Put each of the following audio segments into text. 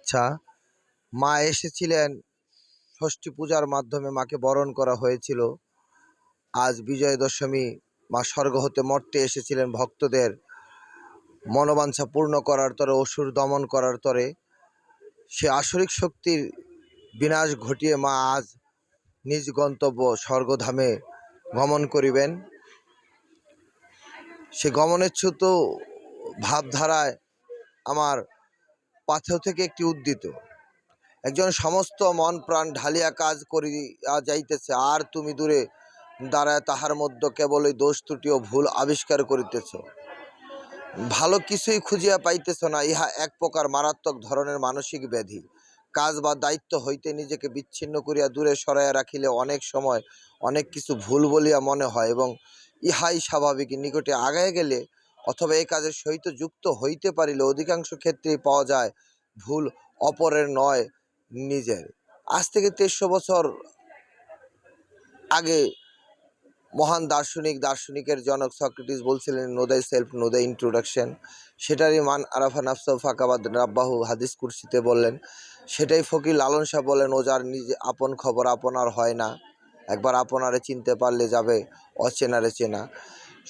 আচ্ছা মা এসেছিলেন, ষষ্ঠী পূজার মাধ্যমে মাকে বরণ করা হয়েছিল। আজ বিজয় দশমী মা স্বর্গ হতে মর্তে এসেছিলেন ভক্তদের মনোবাঞ্ছা পূর্ণ করার তরে, অসুর দমন করার তরে। সে আসরিক শক্তির বিনাশ ঘটিয়ে মা আজ নিজ গন্তব্য স্বর্গধামে গমন করিবেন। সে গমনেচ্ছুত ভাবধারায় আমার পাথেও থেকে একটি উদ্দিত একজন সমস্ত মন প্রাণ ঢালিয়া কাজ করিয়া যাইতেছে, আর তুমি দূরে দাঁড়ায় তাহার মধ্যে কেবল ওই দোষ ত্রুটি ও ভুল আবিষ্কার করিতেছ। ভালো কিছুই খুঁজিয়া পাইতেছ না, ইহা এক প্রকার মারাত্মক ধরনের মানসিক ব্যাধি। কাজ বা দায়িত্ব হইতে নিজেকে বিচ্ছিন্ন করিয়া দূরে সরাইয়া রাখিলে অনেক সময় অনেক কিছু ভুল বলিয়া মনে হয় এবং ইহাই স্বাভাবিক। নিকটে আগায় গেলে অথবা এই কাজের সহিত যুক্ত হইতে পারিলে অধিকাংশ ক্ষেত্রেই পাওয়া যায় ভুল অপরের নয় নিজের। আজ থেকে তেইশশো বছর আগে মহান দার্শনিক, দার্শনিকের জনক সক্রেটিস বলছিলেন, নো দাই সেলফ, নো দ্য ইন্ট্রোডাকশন। সেটারই মান আরাফা নাফসা ফাঁকাবাদ রাব্বাহু হাদিস কুরসিতে বললেন, সেটাই ফকির লালন শাহ বলেন, ও যার নিজে আপন খবর আপনার হয় না। একবার আপনারে চিনতে পারলে যাবে, অচেনারে চেনা।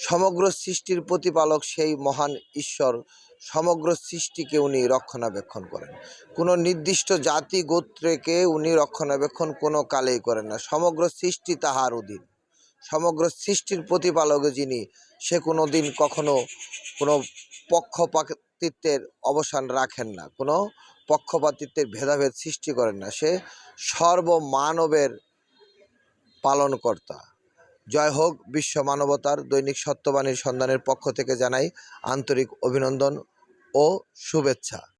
সমগ্র সৃষ্টির প্রতিপালক সেই মহান ঈশ্বর। সমগ্র সৃষ্টিকে উনি রক্ষণাবেক্ষণ করেন। কোনো নির্দিষ্ট জাতি, গোত্রকে উনি রক্ষণাবেক্ষণ কোনো কালেই করেন না। সমগ্র সৃষ্টি তাহার অধীন। সমগ্র সৃষ্টির প্রতিপালক যিনি, সে কোনো দিন কখনো কোনো পক্ষপাতিত্বের অবসান রাখেন না। কোনো পক্ষপাতিত্বের ভেদাভেদ সৃষ্টি করেন না। সে সর্বমানবের পালনকর্তা। জয় হোক বিশ্ব মানবতার দৈনিক সত্যবাণীর সন্ধানের পক্ষ থেকে জানাই আন্তরিক অভিনন্দন ও শুভেচ্ছা।